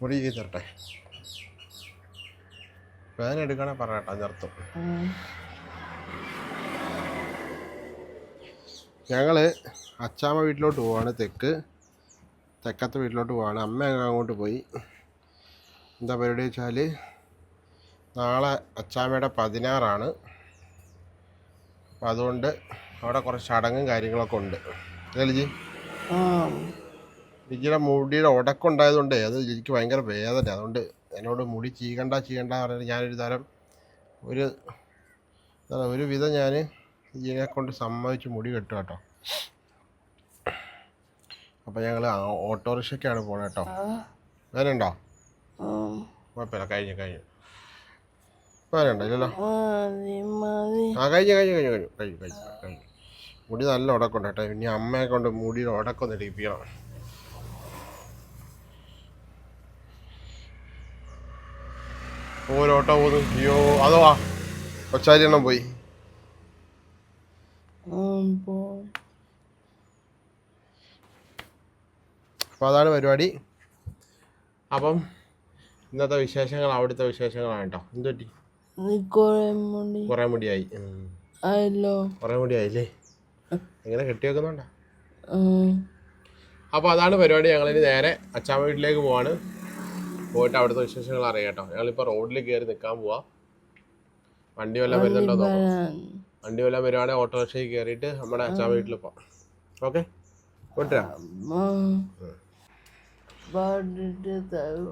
മുടി ചെയ്ത് തരട്ടെ ഫാൻ എടുക്കണേ പറയട്ടെ നിർത്തും. ഞങ്ങൾ അച്ചാമ്മ വീട്ടിലോട്ട് പോവാണ് തെക്ക്. തെക്കത്തെ വീട്ടിലോട്ട് പോവാണ്. അമ്മ അങ്ങ് അങ്ങോട്ട് പോയി. എന്താ പരിപാടി വെച്ചാൽ നാളെ അച്ചാമ്മയുടെ പതിനാറാണ്. അപ്പം അതുകൊണ്ട് അവിടെ കുറച്ച് ചടങ്ങും കാര്യങ്ങളൊക്കെ ഉണ്ട്. അല്ലേ ലിജി? ആ ലിജിയുടെ മുടിയുടെ ഉടക്കുണ്ടായതുകൊണ്ടേ അത് എനിക്ക് ഭയങ്കര വേദന. അതുകൊണ്ട് എന്നോട് മുടി ചീകണ്ട ചീകണ്ട പറഞ്ഞിട്ട് ഞാനൊരു തരം ഒരു ഒരു വിധം ഞാൻ ഇതിനെ കൊണ്ട് സമ്മതിച്ച് മുടി കെട്ടും കേട്ടോ. അപ്പം ഞങ്ങൾ ഓട്ടോറിക്ഷയ്ക്കാണ് പോണത് കേട്ടോ. വേനുണ്ടോ. കുഴപ്പമില്ല കഴിഞ്ഞു കഴിഞ്ഞു. വേനുണ്ടോ ഇല്ലല്ലോ. ആ കഴിഞ്ഞു കഴിഞ്ഞു കഴിഞ്ഞു കഴിഞ്ഞു കഴിഞ്ഞു കഴിഞ്ഞു കഴിഞ്ഞു. മുടി നല്ല ഉടക്കുണ്ട് കേട്ടോ. ഇനി അമ്മയെ കൊണ്ട് മുടിയുടെ ഉടക്കൊന്ന് ഇടിപ്പിക്കണം. ഓരോട്ടോ പോകുന്നു. അയ്യോ അതോ ആ കൊച്ചാരി എണ്ണം പോയി അപ്പൊ. അപ്പോൾ അതാണ് പരിപാടി. അപ്പം ഇന്നത്തെ വിശേഷങ്ങൾ അവിടുത്തെ വിശേഷങ്ങളാണ് കേട്ടോ. എന്ത് പറ്റി? നീ കുറെ മുടി. കുറേ മുടിയായി. കുറേ മുടിയായില്ലേ? എങ്ങനെ കെട്ടി വെക്കുന്നുണ്ടോ അപ്പൊ അപ്പോൾ അതാണ് പരിപാടി. ഞങ്ങളിനി നേരെ അച്ചാമ്മ വീട്ടിലേക്ക് പോവാണ്. പോയിട്ട് അവിടുത്തെ വിശേഷങ്ങൾ അറിയാട്ടോ ഞങ്ങൾ ഞങ്ങളിപ്പോൾ റോഡിൽ കയറി നിൽക്കാൻ പോവാ. വണ്ടി വല്ലതും വരുന്നുണ്ടോ നോക്കാം. വണ്ടി വല്ലതും വരുവാണെങ്കിൽ ഓട്ടോറിക്ഷയിൽ കയറിയിട്ട് നമ്മുടെ അച്ഛാ വീട്ടിൽ പോവാം. ഓക്കെ? കൊണ്ടുവരാം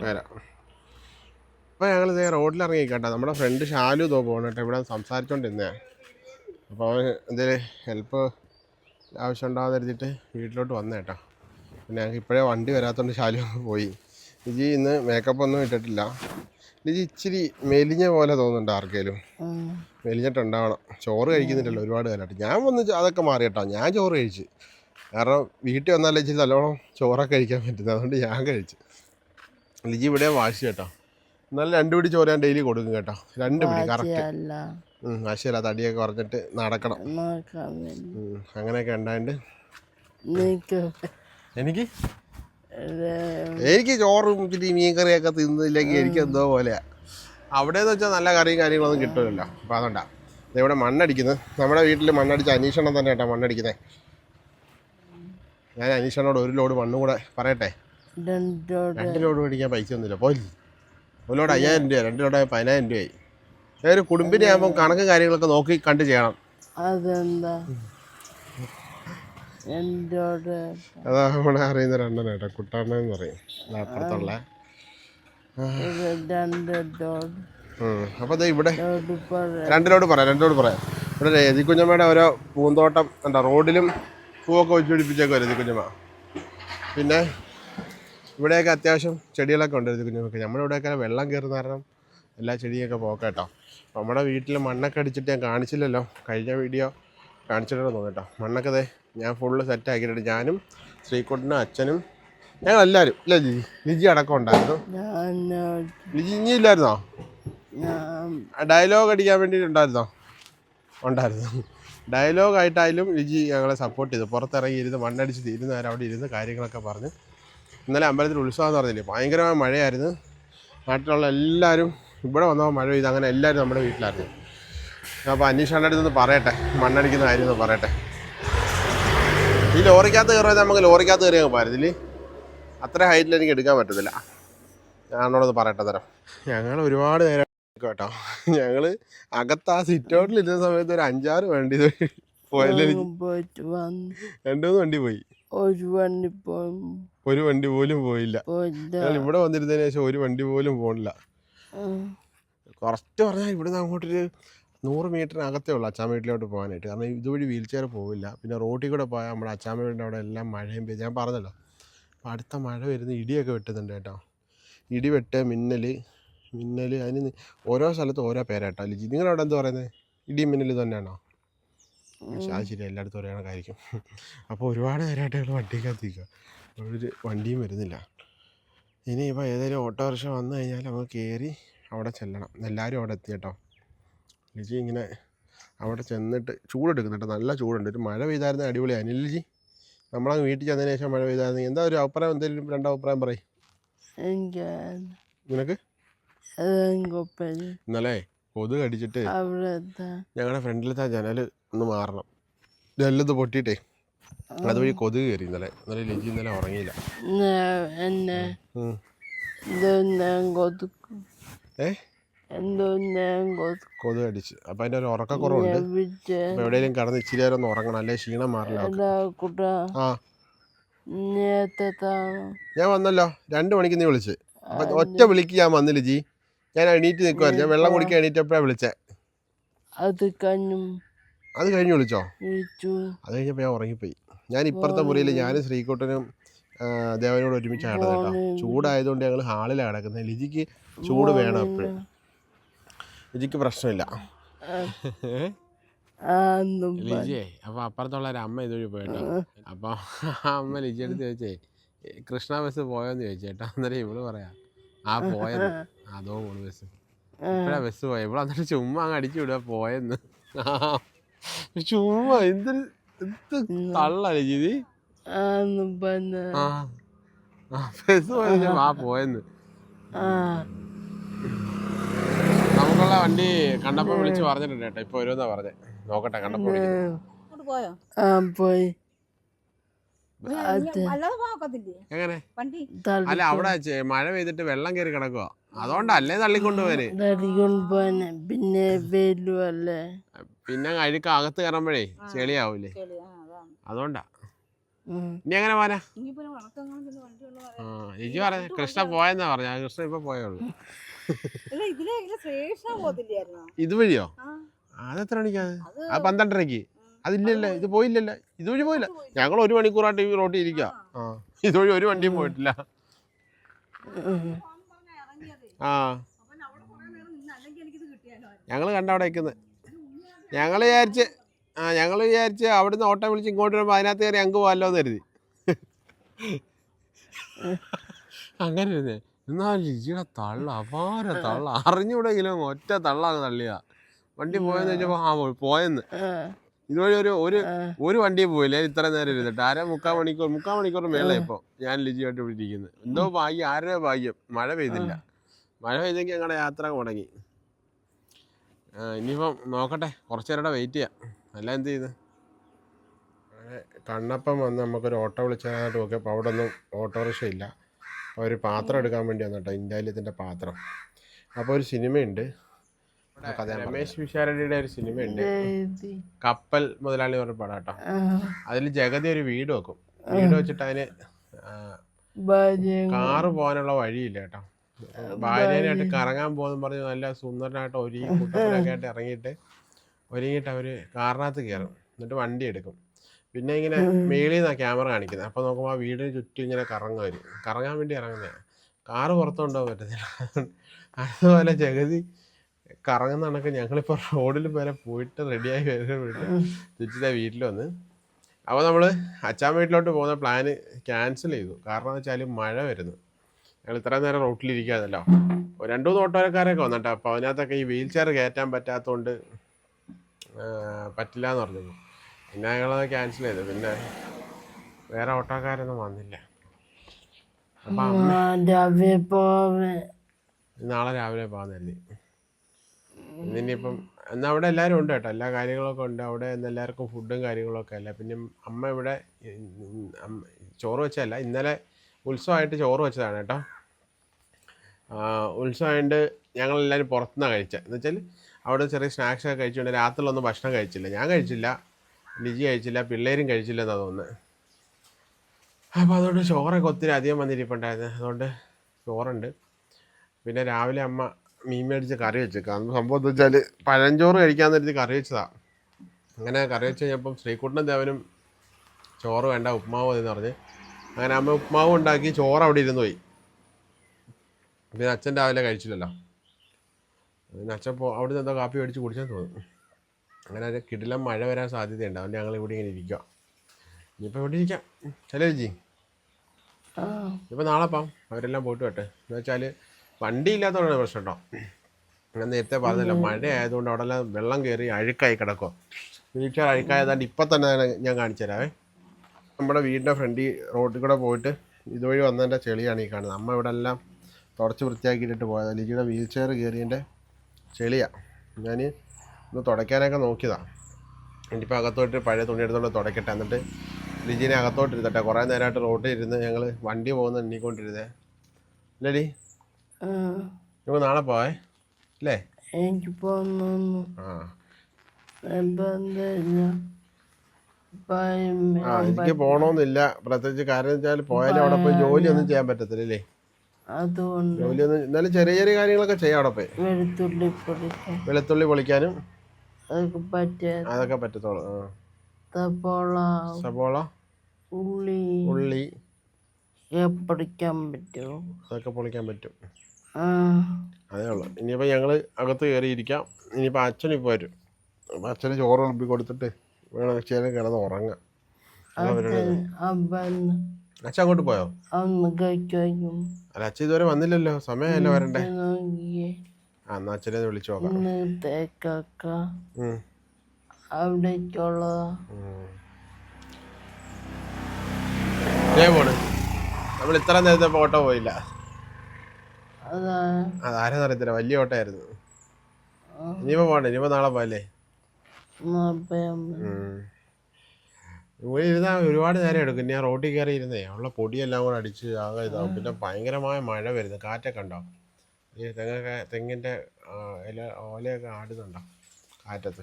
വരാം. അപ്പോൾ ഞങ്ങൾ ഇതേ റോഡിൽ ഇറങ്ങി കേട്ടോ നമ്മുടെ ഫ്രണ്ട് ഷാലു തോ പോകണം കേട്ടോ. ഇവിടെ സംസാരിച്ചോണ്ടിരുന്നേ അപ്പോൾ അവൻ എന്തെങ്കിലും ഹെൽപ്പ് ആവശ്യം ഉണ്ടാകാതെ കരുതിയിട്ട് വീട്ടിലോട്ട് വന്നേട്ടോ പിന്നെ ഞങ്ങൾക്ക് ഇപ്പോഴേ വണ്ടി വരാത്തതുകൊണ്ട് ശാലു പോയി. ലിജി ഇന്ന് മേക്കപ്പ് ഒന്നും ഇട്ടിട്ടില്ല. ലിജി ഇച്ചിരി മെലിഞ്ഞ പോലെ തോന്നുന്നുണ്ട് ആർക്കേലും. മെലിഞ്ഞിട്ടുണ്ടാവണം. ചോറ് കഴിക്കുന്നില്ലല്ലോ ഒരുപാട് കാലമായിട്ട്. ഞാൻ വന്ന് അതൊക്കെ മാറി കേട്ടോ ഞാൻ ചോറ് കഴിച്ച്. കാരണം വീട്ടിൽ വന്നാലേ ഇച്ചിരി നല്ലോണം ചോറൊക്കെ കഴിക്കാൻ പറ്റുന്നത്. അതുകൊണ്ട് ഞാൻ കഴിച്ച്. ലിജി ഇവിടെ വാശി കേട്ടോ. എന്നാലും രണ്ട് പിടി ചോറ് ഞാൻ ഡെയിലി കൊടുക്കും കേട്ടോ. രണ്ട് പിടി കറക്റ്റ് അല്ല വാശിയല്ല. തടിയൊക്കെ കുറഞ്ഞിട്ട് നടക്കണം. അങ്ങനെയൊക്കെ ഉണ്ടായിട്ട് എനിക്ക്? എനിക്ക് ചോറും ഇച്ചിരി മീൻ കറിയൊക്കെ തിന്നില്ലെങ്കിൽ എനിക്ക് എന്തോ പോലെയാ. അവിടെ എന്ന് വെച്ചാൽ നല്ല കറിയും കാര്യങ്ങളൊന്നും കിട്ടുമല്ലോ അപ്പോൾ അതുകൊണ്ടാ. ദേ ഇവിടെ മണ്ണടിക്കുന്നത് നമ്മുടെ വീട്ടിൽ മണ്ണടിച്ച അനീഷണം തന്നെ കേട്ടോ മണ്ണടിക്കുന്നത് ഞാൻ അനീഷണോട് ഒരു ലോഡ് മണ്ണും കൂടെ പറയട്ടെ. രണ്ട് ലോഡ് മേടിക്കാൻ പൈസ ഒന്നുമില്ല. പോയി. ഒരു ലോഡ് അയ്യായിരം രൂപ രണ്ട് ലോഡ് പതിനായിരം രൂപയായി. ഒരു കുടുംബിനെ ആകുമ്പോൾ കണക്കും കാര്യങ്ങളൊക്കെ നോക്കി കണ്ട് ചെയ്യണം. അതെന്താ? അതാ നമ്മുടെ അറിയുന്ന രണ്ടെണ്ണം കേട്ടോ കുട്ടാണ്ണൻ എന്ന് പറയും അപ്പുറത്തുള്ള അപ്പൊ ഇവിടെ. രണ്ടിനോട് പറയാം രണ്ടിനോട് പറയാം. ഇവിടെ രതി കുഞ്ഞമ്മയുടെ ഓരോ പൂന്തോട്ടം എന്താ റോഡിലും പൂവൊക്കെ വെച്ച് പിടിപ്പിച്ചേക്കോ രതി കുഞ്ഞമ്മ പിന്നെ ഇവിടെയൊക്കെ അത്യാവശ്യം ചെടികളൊക്കെ ഉണ്ട് രതി കുഞ്ഞമ്മക്ക് നമ്മുടെ ഇവിടെയൊക്കെ വെള്ളം കയറുന്ന കാരണം എല്ലാ ചെടിയൊക്കെ പോക്കേട്ടോ. നമ്മുടെ വീട്ടിൽ മണ്ണൊക്കെ അടിച്ചിട്ട് ഞാൻ കാണിച്ചില്ലല്ലോ. കഴിഞ്ഞ വീഡിയോ കാണിച്ചിട്ടുണ്ടോ തോന്നിട്ടോ മണ്ണൊക്കെ ഞാൻ ഫുള്ള് സെറ്റ് ആക്കിയിട്ടുണ്ട്. ഞാനും ശ്രീകുട്ടനും അച്ഛനും ഞങ്ങൾ എല്ലാവരും ഇല്ല ലിജി? ലിജി അടക്കം ഉണ്ടായിരുന്നു. ലിജി ഇനി ഇല്ലായിരുന്നോ? ഡയലോഗ് അടിക്കാൻ വേണ്ടിയിട്ട് ഉണ്ടായിരുന്നോ? ഉണ്ടായിരുന്നു. ഡയലോഗ് ആയിട്ടായാലും ലിജി ഞങ്ങളെ സപ്പോർട്ട് ചെയ്തു. പുറത്തിറങ്ങി ഇരുന്ന് മണ്ണടിച്ച് തീരുന്ന നേരം അവിടെ ഇരുന്ന് കാര്യങ്ങളൊക്കെ പറഞ്ഞ്. ഇന്നലെ അമ്പലത്തിൽ ഉത്സവം എന്ന് പറഞ്ഞില്ലേ? ഭയങ്കരമായ മഴയായിരുന്നു. നാട്ടിലുള്ള എല്ലാവരും ഇവിടെ വന്നപ്പോൾ മഴ പെയ്ത് അങ്ങനെ എല്ലാവരും നമ്മുടെ വീട്ടിലായിരുന്നു. അപ്പോൾ അന്വേഷണ അടുത്തൊന്ന് പറയട്ടെ. മണ്ണടിക്കുന്ന കാര്യം ഒന്ന് പറയട്ടെ. ഈ ലോറിക്കകത്ത് കയറുന്നത് നമുക്ക് ലോറിക്കകത്ത് കയറിയാൽ പോയിരുന്നില്ലേ അത്ര ഹൈറ്റിൽ എനിക്ക് എടുക്കാൻ പറ്റത്തില്ല. ഞാനോടൊന്ന് പറയട്ടെ തരാം. ഞങ്ങൾ ഒരുപാട് നേരം കേട്ടോ. ഞങ്ങൾ അകത്ത് ആ സിറ്റ് ഔട്ടിൽ ഇരുന്ന സമയത്ത് ഒരു അഞ്ചാറ് വണ്ടി രണ്ടുമൂന്ന് എനിക്ക് പോയിട്ട് രണ്ടു മൂന്ന് വണ്ടി പോയി. ഒരു വണ്ടി പോയി. ഒരു വണ്ടി പോലും പോയില്ല. ഞങ്ങൾ ഇവിടെ വന്നിരുന്നതിന് ശേഷം ഒരു വണ്ടി പോലും പോണില്ല. കുറച്ച് പറഞ്ഞാൽ ഇവിടുന്ന് അങ്ങോട്ടൊരു നൂറ് മീറ്ററിനകത്തേ ഉള്ളൂ അച്ചാമ്മ വീട്ടിലോട്ട് പോകാനായിട്ട്. കാരണം ഇതുവഴി വീൽ ചെയർ പോവില്ല. പിന്നെ റോട്ടിൽ കൂടെ പോയാൽ നമ്മുടെ അച്ചാമ്മ വീടിന്റെ അവിടെ എല്ലാം മഴയും പെയ്ത് ഞാൻ പറഞ്ഞല്ലോ അപ്പോൾ അടുത്ത മഴ വരുന്ന ഇടിയൊക്കെ വെട്ടുന്നുണ്ട് കേട്ടോ. ഇടി വെട്ട് മിന്നൽ മിന്നൽ അതിന് ഓരോ സ്ഥലത്തും ഓരോ പേരാട്ടോ ലിജി നിങ്ങളുടെ അവിടെ എന്താ പറയുന്നത് ഇടിയും മിന്നൽ തന്നെയാണോ? പക്ഷേ അത് ശരി എല്ലായിടത്തും ഒരേ കണക്കായിരിക്കും. അപ്പോൾ ഒരുപാട് നേരമായിട്ട് ഞങ്ങൾ വണ്ടിക്കകത്തിരിക്കുക ഒരു വണ്ടിയും വരുന്നില്ല. ഇനിയിപ്പോൾ ഏതെങ്കിലും ഓട്ടോറിക്ഷ വന്നു കഴിഞ്ഞാൽ അങ്ങ് കയറി അവിടെ ചെല്ലണം. എല്ലാവരും അവിടെ എത്തി കേട്ടോ. ലിജി ഇങ്ങനെ അവിടെ ചെന്നിട്ട് ചൂടെടുക്കുന്നുണ്ട് നല്ല ചൂടുണ്ട്. ഒരു മഴ പെയ്തായിരുന്നു അടിപൊളിയായിരുന്നു ലിജി? നമ്മളങ്ങ് വീട്ടിൽ ചെന്നതിന് ശേഷം മഴ പെയ്തായിരുന്നെങ്കിൽ എന്താ ഒരു അഭിപ്രായം? എന്തെങ്കിലും രണ്ടഭിപ്രായം പറയും. എനിക്ക് നിനക്ക്? ഇന്നലെ കൊതു കടിച്ചിട്ട് ഞങ്ങളുടെ ഫ്രണ്ടിലത്തെ ജനൽ ഒന്ന് മാറണം. ജനലത് പൊട്ടിയിട്ടേ. അതുവഴി കൊതുക് കയറി ഇന്നലെ. ഇന്നലെ ലിജി ഇന്നലെ ഉറങ്ങിയില്ല. എന്നെ. കൊതുക്കും ഏ? കൊതുക് അടിച്ച് അപ്പം അതിന്റെ ഒരു ഉറക്കക്കുറവുണ്ട്. അപ്പം എവിടെയെങ്കിലും കടന്ന് ഇച്ചിരി നേരം ഒന്ന് ഉറങ്ങണം. അല്ലെ? ക്ഷീണം മാറില്ല ആ. ഞാൻ വന്നല്ലോ. രണ്ട് മണിക്ക് നീ വിളിച്ച്. അപ്പം ഒറ്റ വിളിക്ക് ഞാൻ വന്നില്ല ജി. ഞാൻ എണീറ്റ് നിൽക്കുമായിരുന്നു ഞാൻ വെള്ളം കുടിക്കാൻ എണീറ്റപ്പോഴാണ് വിളിച്ചേ. അത് കഴിഞ്ഞു. അത് കഴിഞ്ഞ് വിളിച്ചോ? വിളിച്ചു. അത് കഴിഞ്ഞപ്പോൾ ഞാൻ ഉറങ്ങിപ്പോയി. ഞാൻ ഇപ്പുറത്തെ മുറിയിൽ ഞാനും ശ്രീകുട്ടനും ദേവനോട് ഒരുമിച്ചാണ് കേട്ടോ. ചൂടായതുകൊണ്ട് ഞങ്ങൾ ഹാളിലാണ് കിടക്കുന്നത്. ലിജിക്ക് ചൂട് വേണം എപ്പോഴും ലിജിക്ക് പ്രശ്നമില്ല. ലിജിയേ അപ്പോൾ അപ്പുറത്തുള്ള ഒരു അമ്മ ഇതുവഴി പോയിട്ടോ? അപ്പോൾ അമ്മ ലിജി എടുത്ത് ചോദിച്ചേ "ഏ, കൃഷ്ണ ബസ് പോയോന്ന് ചോദിച്ചു കേട്ടോ. അന്നേരം ഇവൾ പറയാ ആ പോയത് അതോ പോണു ബസ് ഇപ്പഴാ ബസ് പോയ. ഇവിടെ എന്നിട്ട് ചുമ്മാ അങ്ങ് അടിച്ചു വിടുക പോയെന്ന്. ആ, ചുമ്മാ എന്തൊരു എന്ത് തള്ള ലിജി ആ ആ, ബസ് പോയെന്ന് ആ പോയെന്ന്. നമുക്കുള്ള വണ്ടി കണ്ടപ്പോ വിളിച്ച് പറഞ്ഞിട്ടുണ്ട് കേട്ടോ. ഇപ്പൊ വരുമെന്നാ പറഞ്ഞേ. നോക്കട്ടെ കണ്ടപ്പോ പോയോ? ആ പോയി. എങ്ങനെ? വണ്ടി. അല്ല അവിടെ മഴ പെയ്തിട്ട് വെള്ളം കയറി കിടക്കുക അതുകൊണ്ടല്ലേ തള്ളിക്കൊണ്ട് പോവന് തള്ളിക്കൊണ്ട് പോനെ പിന്നെ പിന്നെ അഴുക്ക് അകത്ത് കയറുമ്പോഴേ ചെളിയാവൂലേ? അതുകൊണ്ടാ. ഇനി എങ്ങനെ പോനാ ആ എനിക്ക് പറഞ്ഞു കൃഷ്ണ പോയെന്നാ പറഞ്ഞ. കൃഷ്ണ ഇപ്പൊ പോയുള്ളൂ ഇതുവഴിയോ? ആ. എത്ര മണിക്കാണ് അത് അത് പന്ത്രണ്ടരക്ക് അതില്ലല്ലോ ഇത് പോയില്ലല്ലോ. ഇതുവഴി പോയില്ല. ഞങ്ങൾ ഒരു മണിക്കൂറായിട്ട് ഈ റോട്ടിൽ ഇരിക്കുക ആ. ഇതുവഴി ഒരു വണ്ടിയും പോയിട്ടില്ല. ആ. ഞങ്ങൾ കണ്ട അവിടെ നിൽക്കുന്നത് ഞങ്ങൾ വിചാരിച്ച് ആ ഞങ്ങൾ വിചാരിച്ച് അവിടുന്ന് ഓട്ടോ വിളിച്ച് ഇങ്ങോട്ട് വരുമ്പോൾ അതിനകത്ത് കയറി അങ്ങ് പോകാമല്ലോ എന്ന് കരുതി. അങ്ങനെ ഇരുന്നേ. എന്നാ ലിജിയുടെ തള്ള അപാര തള്ള. അറിഞ്ഞൂടെങ്കിലും ഒറ്റ തള്ള അങ്ങ് തള്ളിയാ വണ്ടി പോയെന്ന് വെച്ചപ്പോൾ ആ പോയി, പോയെന്ന്. ഇതുവഴി ഒരു ഒരു ഒരു വണ്ടിയും പോയില്ല. ഞാൻ ഇത്ര നേരം ഇരുന്നിട്ട്. അര മുക്കാൽ മണിക്കൂർ മുക്കാൽ മണിക്കൂർ മേളെ ഇപ്പോൾ ഞാൻ ലിജിയായിട്ട് ഇവിടെ ഇരിക്കുന്നത് എന്തോ ഭാഗ്യം ആരുടെ ഭാഗ്യം? മഴ പെയ്തില്ല. മഴ പെയ്തെങ്കിൽ ഞങ്ങളുടെ യാത്ര മുടങ്ങി. ഇനിയിപ്പം നോക്കട്ടെ. കുറച്ചു നേരം വെയിറ്റ് ചെയ്യാം. അല്ല എന്ത് ചെയ്ത്? കണ്ണപ്പം വന്ന് നമുക്കൊരു ഓട്ടോ വിളിച്ചതായിട്ട് നോക്കിയപ്പോൾ അവിടെ ഒന്നും ഓട്ടോറിക്ഷ ഇല്ല. അപ്പോൾ ഒരു പാത്രം എടുക്കാൻ വേണ്ടി വന്നിട്ടോ ഇന്ത്യാലിയത്തിന്റെ പാത്രം. അപ്പോൾ ഒരു സിനിമയുണ്ട്. രമേശ് വിശാരടിയുടെ ഒരു സിനിമയുണ്ട്. ഉണ്ട് കപ്പൽ മുതലാളി പറഞ്ഞ പടം കേട്ടോ. അതിൽ ജഗതി ഒരു വീട് വെക്കും. വീട് വെച്ചിട്ട് അതിന് കാറ് പോകാനുള്ള വഴിയില്ല കേട്ടോ. ഭാര്യനായിട്ട് കറങ്ങാൻ പോകുന്ന പറഞ്ഞ് നല്ല സുന്ദരനായിട്ട് ഒരു കൂട്ടത്തിലൊക്കെ ആയിട്ട് ഇറങ്ങിയിട്ട് ഒരുങ്ങിയിട്ട് അവർ കാറിനകത്ത് കയറും. എന്നിട്ട് വണ്ടി എടുക്കും. പിന്നെ ഇങ്ങനെ മേളിൽ നിന്നാണ് ക്യാമറ കാണിക്കുന്നത് അപ്പോൾ നോക്കുമ്പോൾ ആ വീടിന് ചുറ്റും ഇങ്ങനെ കറങ്ങും വരും. കറങ്ങാൻ വേണ്ടി ഇറങ്ങുന്നതാണ് കാറ് പുറത്തുകൊണ്ടുപോകാൻ പറ്റത്തില്ല. അതുപോലെ ജഗതി കറങ്ങുന്ന കണക്ക് ഞങ്ങളിപ്പോൾ റോഡിൽ വരെ പോയിട്ട് റെഡിയായി വരുമ്പോഴേക്ക് തിരിച്ചിട്ട് വീട്ടിൽ വന്ന്. അപ്പോൾ നമ്മൾ അച്ചാൻ വീട്ടിലോട്ട് പോകുന്ന പ്ലാന് ക്യാൻസൽ ചെയ്തു. കാരണം എന്ന് വെച്ചാൽ മഴ വരുന്നു. ഞങ്ങൾ ഇത്രയും നേരം റോട്ടിലിരിക്കാതല്ലോ രണ്ടു മൂന്ന് ഓട്ടോക്കാരൊക്കെ വന്നിട്ടോ. അപ്പോൾ അതിനകത്തൊക്കെ ഈ വീൽ ചെയർ കയറ്റാൻ പറ്റാത്തതുകൊണ്ട് പറ്റില്ല എന്ന് പറഞ്ഞു പിന്നെ ഞങ്ങളത് ക്യാൻസൽ ചെയ്തു. പിന്നെ വേറെ ഓട്ടോക്കാരൊന്നും വന്നില്ല. അപ്പം നാളെ രാവിലെ പോകാൻ കരുതി. ഇന്നിനിയിപ്പം എന്നാൽ അവിടെ എല്ലാവരും ഉണ്ട് കേട്ടോ. എല്ലാ കാര്യങ്ങളൊക്കെ ഉണ്ട്. അവിടെ എല്ലാവർക്കും ഫുഡും കാര്യങ്ങളൊക്കെ അല്ല. പിന്നെ അമ്മ ഇവിടെ ചോറ് വെച്ചല്ല ഇന്നലെ ഉത്സവമായിട്ട് ചോറ് വെച്ചതാണ് കേട്ടോ. ഉത്സവമായിട്ട് ഞങ്ങളെല്ലാവരും പുറത്തുനിന്നാണ് കഴിച്ചത് എന്ന് വെച്ചാൽ അവിടെ ചെറിയ സ്നാക്സ് ഒക്കെ കഴിച്ചുകൊണ്ട് രാത്രിയിലൊന്നും ഭക്ഷണം കഴിച്ചില്ല. ഞാൻ കഴിച്ചില്ല. ലിജി കഴിച്ചില്ല. പിള്ളേരും കഴിച്ചില്ല എന്നാണ് തോന്നുന്നത് അപ്പോൾ അതുകൊണ്ട് ചോറൊക്കെ ഒത്തിരി അധികം വന്നിരിപ്പുണ്ടായിരുന്നു. അതുകൊണ്ട് ചോറുണ്ട്. പിന്നെ രാവിലെ അമ്മ മീൻ മേടിച്ച് കറി വെച്ചേക്കാം. സംഭവം എന്താ വെച്ചാൽ പഴഞ്ചോറ് കഴിക്കാമെന്ന് കരുതി കറി വെച്ചതാണ് അങ്ങനെ കറി വെച്ച് കഴിഞ്ഞപ്പം ശ്രീകുട്ടനും ദേവനും ചോറ് വേണ്ട ഉപ്മാവ് മതി എന്ന് പറഞ്ഞ് അങ്ങനെ അമ്മ ഉപ്മാവ് ഉണ്ടാക്കി ചോറ് അവിടെ ഇരുന്ന് പോയി. പിന്നെ അച്ഛൻ രാവിലെ കഴിച്ചില്ലല്ലോ. പിന്നെ അച്ഛൻ പോ അവിടെ നിന്ന് എന്തോ കാപ്പി മേടിച്ച് കുടിച്ചാൽ തോന്നും അങ്ങനെ ഒരു കിടിലം മഴ വരാൻ സാധ്യതയുണ്ട്. അതുകൊണ്ട് ഞങ്ങൾ ഇവിടെ ഇങ്ങനെ ഇരിക്കുക ഇനിയിപ്പോൾ ഇവിടെ ഇരിക്കാം. ഹലോ ജി ഇപ്പം നാളെ പോം അവരെല്ലാം പോയിട്ട് വട്ടെ എന്ന് വെച്ചാൽ വണ്ടി ഇല്ലാത്തതുകൊണ്ടാണ് പ്രശ്നം കേട്ടോ. ഞാൻ നേരത്തെ പറഞ്ഞല്ലോ മഴ ആയതുകൊണ്ട് അവിടെ എല്ലാം വെള്ളം കയറി അഴുക്കായി കിടക്കുക വീട്ടിൽ അഴുക്കായതാണ്ട് ഇപ്പം തന്നെ ഞാൻ കാണിച്ചു തരാവേ. നമ്മുടെ വീടിന്റെ ഫ്രണ്ടിൽ റോഡിൽ കൂടെ പോയിട്ട് ഇതുവഴി വന്നതിന്റെ ചെളിയാണ് ഈ കാണുന്നത്. അമ്മ ഇവിടെ എല്ലാം തുടച്ച് വൃത്തിയാക്കിയിട്ടിട്ട് പോയത്. ലിജിയുടെ വീൽ ചെയർ കയറിയതിന്റെ ചെളിയാണ് ഞാൻ ഒന്ന് തുടയ്ക്കാനൊക്കെ നോക്കിയതാണ് ഇനിയിപ്പോൾ അകത്തോട്ട് പഴയ തുണി എടുത്തോണ്ട് തുടയ്ക്കട്ടെ. എന്നിട്ട് ലിജിനെ അകത്തോട്ട് ഇരുത്തട്ടെ. കുറേ നേരമായിട്ട് റോട്ടിൽ ഇരുന്ന് ഞങ്ങൾ വണ്ടി പോകുന്ന എണ്ണിക്കൊണ്ടിരുന്നേ. അല്ലേടി നമുക്ക് നാളെ പോവേ. അല്ലേ എനിക്ക് ആ. എനിക്ക് പോകണമെന്നില്ല പ്രത്യേകിച്ച് കാരണം വെച്ചാൽ പോയാലും അവിടെ പോയി ജോലിയൊന്നും ചെയ്യാൻ പറ്റത്തില്ല അല്ലേ അതുകൊണ്ട് എന്നാലും ചെറിയ ചെറിയ കാര്യങ്ങളൊക്കെ ചെയ്യാം അവിടെ പോയി വെളുത്തുള്ളി പൊടിക്കാൻ വെളുത്തുള്ളി പൊളിക്കാനും അതൊക്കെ പറ്റിയ അതൊക്കെ പറ്റത്തോളൂ. സബോള സബോള ഉള്ളി ഉള്ളി പൊടിക്കാൻ പറ്റുമോ? അതൊക്കെ പൊളിക്കാൻ പറ്റും. അതേ ഉള്ളൂ. ഇനിയിപ്പോൾ ഞങ്ങൾ അകത്ത് കയറിയിരിക്കാം ഇനിയിപ്പോൾ അച്ഛൻ ഇപ്പോൾ വരും. അപ്പം അച്ഛന് ചോറ് വിളമ്പി കൊടുത്തിട്ട് വേണം അച്ഛനെ കിടന്ന് ഉറങ്ങാം അതാ അച്ഛൻ അങ്ങോട്ട് പോയോ? അല്ല അച്ഛ ഇതുവരെ വന്നില്ലല്ലോ. സമയമല്ല വരണ്ടേ? ആ എന്നാ അച്ഛനെ വിളിച്ചു നോക്കാം. പോണ് നമ്മൾ ഇത്ര നേരത്തെ ഓട്ടോ പോയില്ല. അതാ. അതാരെന്ന് അറിയത്തില്ല വലിയ ഓട്ടമായിരുന്നു ഇനിയിപ്പോ പോണ്ടേ ഇനിയിപ്പോ നാളെ പോയല്ലേ? ഉം. ഇരുന്നാൽ ഒരുപാട് നേരം എടുക്കും. ഞാൻ റോഡിൽ കയറി ഇരുന്നേ ഉള്ള പൊടിയെല്ലാം കൂടെ അടിച്ച് ആകെ ഇതാവും. പിന്നെ ഭയങ്കരമായ മഴ വരുന്നു. കാറ്റൊക്കെ ഉണ്ടോ? ഈ തെങ്ങൊക്കെ തെങ്ങിന്റെ ഇല ഓലയൊക്കെ ആടുന്നുണ്ടോ? കാറ്റത്ത്.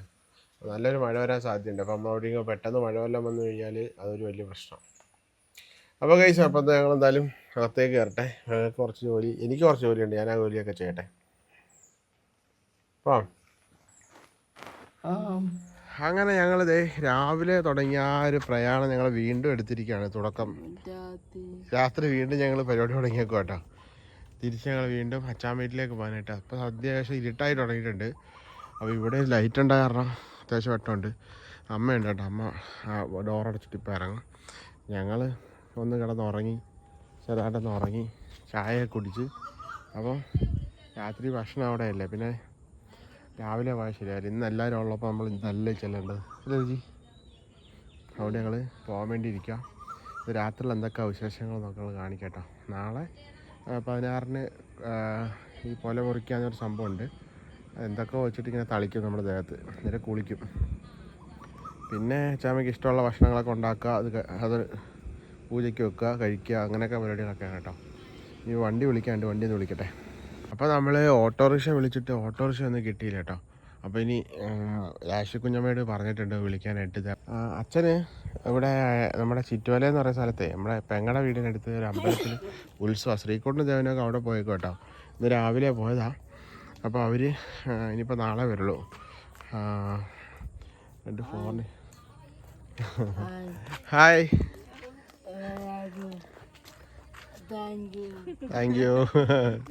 നല്ലൊരു മഴ വരാൻ സാധ്യതയുണ്ട്. അപ്പം നമ്മൾ അവിടെ പെട്ടെന്ന് മഴ വല്ലതും വന്നു കഴിഞ്ഞാൽ അതൊരു വലിയ പ്രശ്നം. അപ്പോൾ കഴിച്ചു അപ്പം ഞങ്ങൾ എന്തായാലും അകത്തേക്ക് കയറട്ടെ. ഞങ്ങൾക്ക് കുറച്ച് ജോലി എനിക്ക് കുറച്ച് ജോലിയുണ്ട്. ഞാൻ ആ ജോലിയൊക്കെ ചെയ്യട്ടെ. അപ്പം. ആ. അങ്ങനെ ഞങ്ങൾ ദേ രാവിലെ തുടങ്ങിയ ആ ഒരു പ്രയാണം ഞങ്ങൾ വീണ്ടും എടുത്തിരിക്കുകയാണ് തുടക്കം. രാത്രി വീണ്ടും ഞങ്ങൾ പരിപാടി തുടങ്ങിയേക്കും കേട്ടോ. തിരിച്ച് ഞങ്ങൾ വീണ്ടും അച്ചാൻ വീട്ടിലേക്ക് പോകാനായിട്ട്. അപ്പോൾ അത്യാവശ്യം ഇരുട്ടായി തുടങ്ങിയിട്ടുണ്ട്. അപ്പോൾ ഇവിടെ ലൈറ്റ് ഉണ്ടായ കാരണം അത്യാവശ്യം വെട്ടമുണ്ട്. അമ്മയുണ്ട് കേട്ടോ. അമ്മ ഡോർ അടച്ചിട്ട് ഇപ്പോൾ ഇറങ്ങും. ഞങ്ങൾ ഒന്ന് കിടന്നുറങ്ങി ചെറുതായിട്ടൊന്ന് ഉറങ്ങി ചായ കുടിച്ച്. അപ്പോൾ രാത്രി ഭക്ഷണം അവിടെയല്ലേ? പിന്നെ രാവിലെ പോയാൽ ശരിയായിരുന്നു ഇന്ന് എല്ലാവരും ഉള്ളപ്പോൾ നമ്മൾ നല്ല ചെല്ലേണ്ടത്. അല്ലേ ജി അവിടെ ഞങ്ങൾ പോകാൻ വേണ്ടി ഇരിക്കുക ഇത് രാത്രിയിൽ എന്തൊക്കെ വിശേഷങ്ങൾ നമുക്ക് കാണിക്കട്ടോ. നാളെ പതിനാറിന് ഈ പൊല മുറിക്കാന്നൊരു സംഭവമുണ്ട്. എന്തൊക്കെ വെച്ചിട്ട് ഇങ്ങനെ തളിക്കും നമ്മുടെ ദേഹത്ത്. നേരെ കുളിക്കും. പിന്നെ ചാമയ്ക്ക് ഇഷ്ടമുള്ള ഭക്ഷണങ്ങളൊക്കെ ഉണ്ടാക്കുക അത് അത് പൂജയ്ക്ക് വെക്കുക കഴിക്കുക അങ്ങനെയൊക്കെ പരിപാടികളൊക്കെയാണ് കേട്ടോ. ഇനി വണ്ടി വിളിക്കാണ്ട് വണ്ടി ഒന്ന് വിളിക്കട്ടെ. അപ്പോൾ നമ്മൾ ഓട്ടോറിക്ഷ വിളിച്ചിട്ട് ഓട്ടോറിക്ഷ ഒന്നും കിട്ടിയില്ല കേട്ടോ. അപ്പോൾ ഇനി രാശി കുഞ്ഞമ്മയോട് പറഞ്ഞിട്ടുണ്ട് വിളിക്കാനായിട്ട്. അച്ഛന് ഇവിടെ നമ്മുടെ ചിറ്റുവല എന്ന് പറയുന്ന സ്ഥലത്തെ നമ്മുടെ പെങ്ങടെ വീടിനടുത്ത് ഒരു അമ്പലത്തിൽ ഉത്സവം ശ്രീകുണ്ഠ ദേവനൊക്കെ അവിടെ പോയേക്കും കേട്ടോ. ഇന്ന് രാവിലെ പോയതാ. അപ്പോൾ അവർ ഇനിയിപ്പോൾ നാളെ വരുള്ളൂ. എന്റെ phone hi. Thank you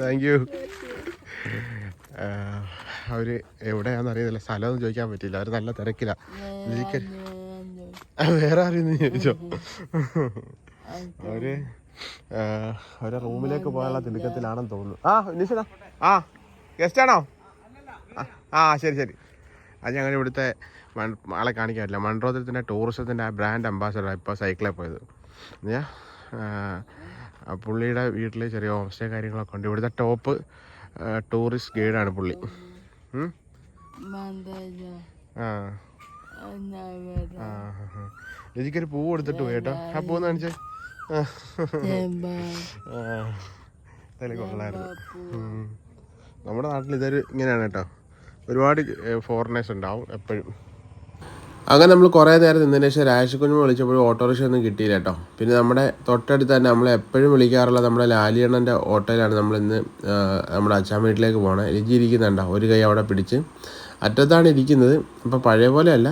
thank you അവർ എവിടെയാണെന്ന് അറിയത്തില്ല. സ്ഥലമൊന്നും ചോദിക്കാൻ പറ്റില്ല അവർ നല്ല തിരക്കില്ല ഇതിക്ക് വേറെ ആരെയും ചോദിച്ചോ? അവർ അവരെ റൂമിലേക്ക് പോകാനുള്ള തിടുക്കത്തിലാണെന്ന് തോന്നുന്നു. ആ നിശന ആ ഗസ്റ്റ് ആണോ? ആ, ശരി ശരി. അത് ഞങ്ങൾ ഇവിടുത്തെ ആളെ കാണിക്കാൻ പറ്റില്ല. മൺറോത്തിൽ തന്നെ ടൂറിസത്തിന്റെ ആ ബ്രാൻഡ് അംബാസഡർ ഇപ്പോൾ സൈക്കിളിൽ പോയത്. എന്നുവെച്ചാൽ പുള്ളിയുടെ വീട്ടിൽ ചെറിയ ഹോം സ്റ്റേ കാര്യങ്ങളൊക്കെ ഉണ്ട്. ഇവിടുത്തെ ടോപ്പ് ടൂറിസ്റ്റ് ഗൈഡാണ് പുള്ളി? ആ. പൂ കൊടുത്തിട്ട് പോയി കേട്ടോ. ആ പൂ കാണിച്ചേ. കൊള്ളായിരുന്നു. നമ്മുടെ നാട്ടിൽ ഇതൊരു ഇങ്ങനെയാണ് കേട്ടോ. ഒരുപാട് ഫോറിനേഴ്സ് ഉണ്ടാവും എപ്പോഴും. അങ്ങനെ നമ്മൾ കുറേ നേരം നിന്നതിന് ശേഷം രാജകുഞ്ഞ് വിളിച്ചപ്പോഴും ഓട്ടോറിക്ഷ ഒന്നും കിട്ടിയില്ല കേട്ടോ. പിന്നെ നമ്മുടെ തൊട്ടടുത്ത് തന്നെ നമ്മൾ എപ്പോഴും വിളിക്കാറുള്ള നമ്മുടെ ലാലിയണ്ണന്റെ ഓട്ടോയിലാണ് നമ്മൾ ഇന്ന് നമ്മുടെ അച്ഛാൻ വീട്ടിലേക്ക് പോകണത് ലിജി ഇരിക്കുന്നുണ്ടോ? ഒരു കൈ അവിടെ പിടിച്ച്. അറ്റത്താണ് ഇരിക്കുന്നത്. അപ്പോൾ പഴയ പോലെയല്ല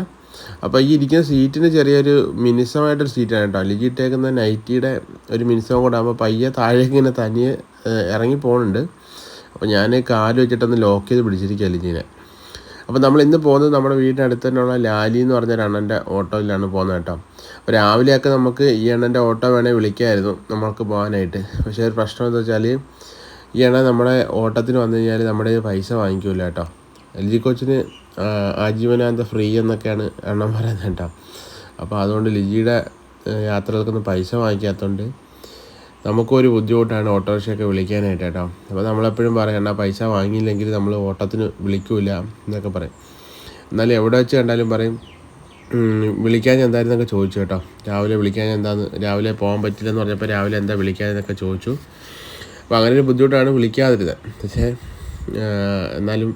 അപ്പോൾ ഈ ഇരിക്കുന്ന സീറ്റിന് ചെറിയൊരു മിനിസമായിട്ടൊരു സീറ്റാണ് കേട്ടോ. ലിജി ഇട്ടേക്കുന്ന നൈറ്റിയുടെ ഒരു മിനിസം കൂടെ ആകുമ്പോൾ പയ്യെ താഴേക്ക് ഇങ്ങനെ തനിയെ ഇറങ്ങി പോകുന്നുണ്ട് അപ്പോൾ ഞാൻ കാൽ വെച്ചിട്ടൊന്ന് ലോക്ക് ചെയ്ത് പിടിച്ചിരിക്കുക ലിജീനെ. അപ്പോൾ നമ്മൾ ഇന്ന് പോകുന്നത് നമ്മുടെ വീടിന്റെ അടുത്ത് തന്നെയുള്ള ലാലി എന്ന് പറഞ്ഞ അണ്ണന്റെ ഓട്ടോയിലാണ് പോകുന്നത് കേട്ടോ. അപ്പോൾ രാവിലെയൊക്കെ നമുക്ക് ഈ അണ്ണന്റെ ഓട്ടോ വേണേൽ വിളിക്കായിരുന്നു നമ്മൾക്ക് പോകാനായിട്ട്. പക്ഷേ ഒരു പ്രശ്നം എന്താ വെച്ചാൽ ഈ അണ്ണൻ നമ്മുടെ ഓട്ടത്തിന് വന്നു കഴിഞ്ഞാൽ നമ്മുടെ പൈസ വാങ്ങിക്കില്ല കേട്ടോ. എൽ ജി കോച്ചിന് ആജീവനാന്ത ഫ്രീ എന്നൊക്കെയാണ് അണ്ണൻ പറയുന്നത് കേട്ടോ. അപ്പോൾ അതുകൊണ്ട് ലിജിയുടെ യാത്രകൾക്കൊന്നും പൈസ വാങ്ങിക്കാത്തതുകൊണ്ട് നമുക്കൊരു ബുദ്ധിമുട്ടാണ് ഓട്ടോറിക്ഷയൊക്കെ വിളിക്കാനായിട്ട് കേട്ടോ അപ്പോൾ നമ്മളെപ്പോഴും പറയും എന്നാൽ പൈസ വാങ്ങിയില്ലെങ്കിൽ നമ്മൾ ഓട്ടത്തിന് വിളിക്കൂല എന്നൊക്കെ പറയും. എന്നാലും എവിടെ വെച്ച് കണ്ടാലും പറയും വിളിക്കാൻ എന്തായിരുന്നൊക്കെ ചോദിച്ചു കേട്ടോ. രാവിലെ വിളിക്കാൻ എന്താന്ന് രാവിലെ പോകാൻ പറ്റില്ല എന്ന് പറഞ്ഞപ്പോൾ രാവിലെ എന്താ വിളിക്കാൻ എന്നൊക്കെ ചോദിച്ചു. അപ്പോൾ അങ്ങനെ ഒരു ബുദ്ധിമുട്ടാണ് വിളിക്കാതിരുന്നത്. പക്ഷേ എന്നാലും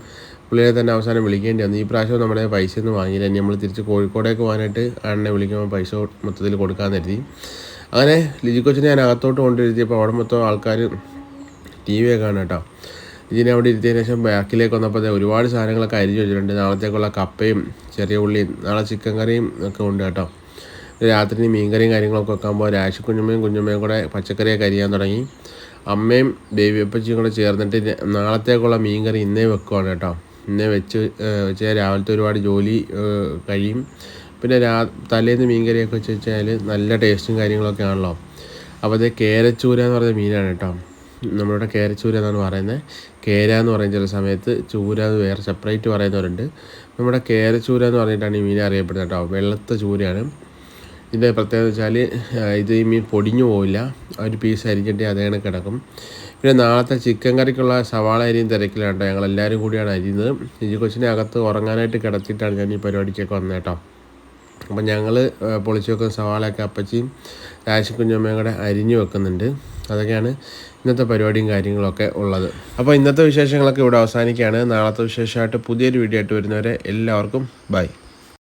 പുള്ളിയെ തന്നെ അവസാനം വിളിക്കേണ്ടി വന്നു. ഈ പ്രാവശ്യം നമ്മുടെ പൈസ ഒന്നും വാങ്ങിയില്ല. ഇനി നമ്മൾ തിരിച്ച് കോഴിക്കോടേക്ക് പോകാനായിട്ട് അണ്ണനെ വിളിക്കുമ്പോൾ പൈസ മൊത്തത്തിൽ കൊടുക്കാമെന്ന് കരുതി. അങ്ങനെ ലിജി കൊച്ചിനെ ഞാൻ അകത്തോട്ട് കൊണ്ടിരുത്തിയപ്പോൾ അവിടെ മൊത്തം ആൾക്കാർ ടി വി ഒക്കെ കേട്ടോ. ലിജിനെ അവിടെ ഇരുത്തിയതിന് ശേഷം ബാക്കിലേക്ക് വന്നപ്പോൾ ഒരുപാട് സാധനങ്ങളൊക്കെ അരിഞ്ഞു വെച്ചിട്ടുണ്ട്. നാളത്തേക്കുള്ള കപ്പയും ചെറിയ ഉള്ളിയും നാളെ ചിക്കൻ കറിയും ഒക്കെ ഉണ്ട് കേട്ടോ. രാത്രി മീൻകറിയും കാര്യങ്ങളൊക്കെ വെക്കുമ്പോൾ രാശി കുഞ്ഞുമ്മയും കുഞ്ഞുമ്മയും കൂടെ പച്ചക്കറിയൊക്കെ അരിയാൻ തുടങ്ങി. അമ്മയും ബേബി അപ്പച്ചിയും കൂടെ ചേർന്നിട്ട് നാളത്തേക്കുള്ള മീൻകറി ഇന്നേ വെക്കുവാണ് കേട്ടോ. ഇന്നേ വെച്ച് വെച്ചാൽ രാവിലത്തെ ഒരുപാട് ജോലി കഴിയും. പിന്നെ രാ തലേന്ന് മീൻകറിയൊക്കെ വെച്ച് വെച്ചാൽ നല്ല ടേസ്റ്റും കാര്യങ്ങളൊക്കെ ആണല്ലോ. അപ്പോൾ അത് കേരച്ചൂര എന്ന് പറഞ്ഞ മീനാണ് കേട്ടോ. നമ്മളിവിടെ കേരച്ചൂര എന്നാണ് പറയുന്നത് കേര എന്ന് പറയുന്ന ചില സമയത്ത് ചൂര എന്ന് വേറെ സെപ്പറേറ്റ് പറയുന്നവരുണ്ട്. നമ്മുടെ കേരച്ചൂര എന്ന് പറഞ്ഞിട്ടാണ് ഈ മീൻ അറിയപ്പെടുന്നത് കേട്ടോ. വെള്ളത്തെ ചൂരയാണ്. ഇതിന്റെ പ്രത്യേകത വെച്ചാൽ ഇത് ഈ മീൻ പൊടിഞ്ഞു പോവില്ല. ഒരു പീസ് അരിഞ്ഞിട്ട് അതേ കണക്ക് കിടക്കും. പിന്നെ നാളത്തെ ചിക്കൻ കറിക്കുള്ള സവാള അരിയും തിരക്കിലാണ് കേട്ടോ. ഞങ്ങളെല്ലാവരും കൂടിയാണ് അരിയുന്നത്. ഇജി കൊച്ചിനെ അകത്ത് ഉറങ്ങാനായിട്ട് കിടത്തിയിട്ടാണ് ഞാൻ ഈ പരിപാടിക്കൊക്കെ വന്നത് കേട്ടോ. അപ്പം ഞങ്ങൾ പൊളിച്ച് വെക്കുന്ന സവാളയൊക്കെ അപ്പച്ചിയും രാശിക്കുഞ്ഞമ്മയും കൂടെ അരിഞ്ഞു വെക്കുന്നുണ്ട്. അതൊക്കെയാണ് ഇന്നത്തെ പരിപാടിയും കാര്യങ്ങളൊക്കെ ഉള്ളത്. അപ്പോൾ ഇന്നത്തെ വിശേഷങ്ങളൊക്കെ ഇവിടെ അവസാനിക്കുകയാണ്. നാളത്തെ വിശേഷമായിട്ട് പുതിയൊരു വീഡിയോ ആയിട്ട് വരുന്നവരെ എല്ലാവർക്കും ബൈ.